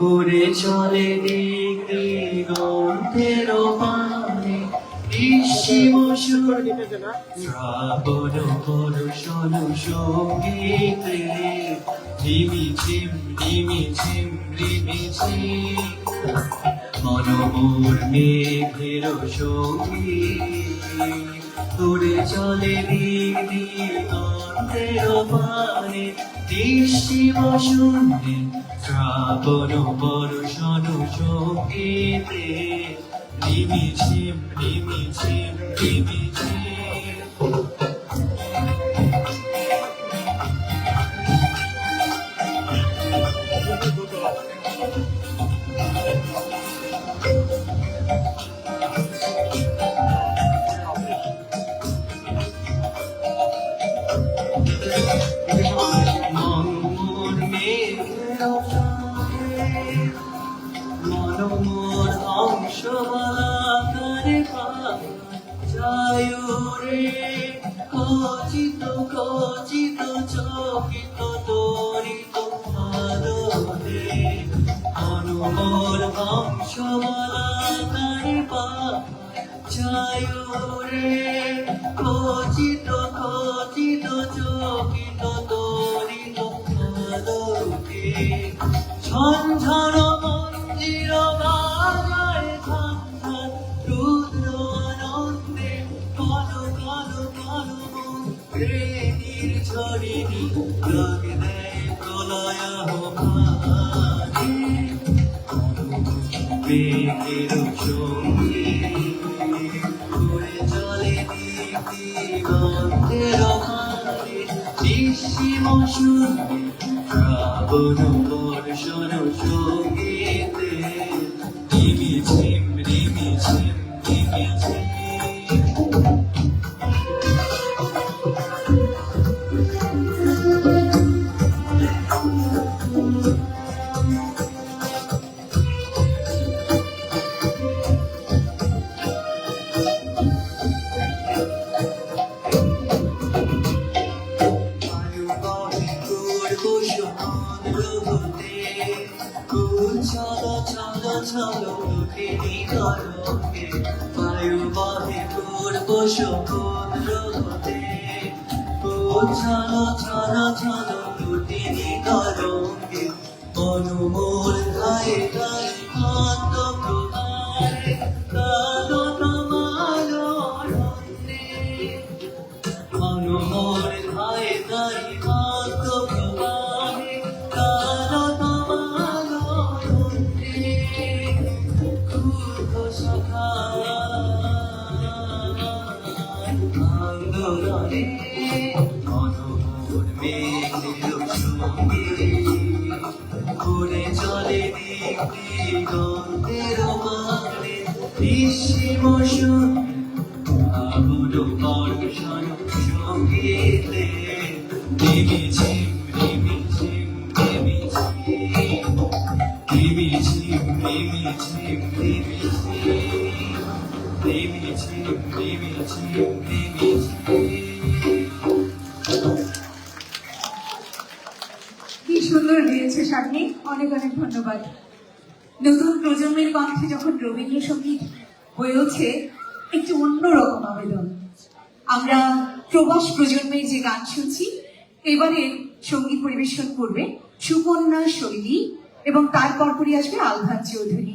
ওরে চলে দেখি গন্ধের পানে। নিশিম শ্রাবণ মনোমোর চলে দিদি অন্তের পানে। দৃষ্টি বসুনে শ্রাবণ বর্ষণ সঙ্গীতে নিমিষিম নিমিষিম নিমিষিম মনোমোর অংশ করে যায় রে। কচিত কচিত চকিত তরিত আলোরে মনোমোর অংশ করে যায় রে। কচিত প্রেমীর ঝরিণী লাগে দেয় প্রলয় মেঘের সঙ্গে ঘুরে চলে বর্ষণ সঙ্গীতে চলো দুঃখিনী চলকে বায়ু বাহে করব সমুদ্র হতে চলো চলো চলো দুটিনি তরঙ্গে অনুমোল গায়ে কি সুন্দর হয়েছে সামনে অনেক অনেক ধন্যবাদ। নতুন প্রজন্মের কণ্ঠে যখন রবীন্দ্রসঙ্গীত হয়েছে একটু অন্যরকম আবেদন। আমরা প্রবাস প্রজন্মের যে গান শুনছি, এবারে সংগীত পরিবেশন করবে সুকন্যা শৈলী এবং তার পরপরই আসবে আলভান চৌধুরী।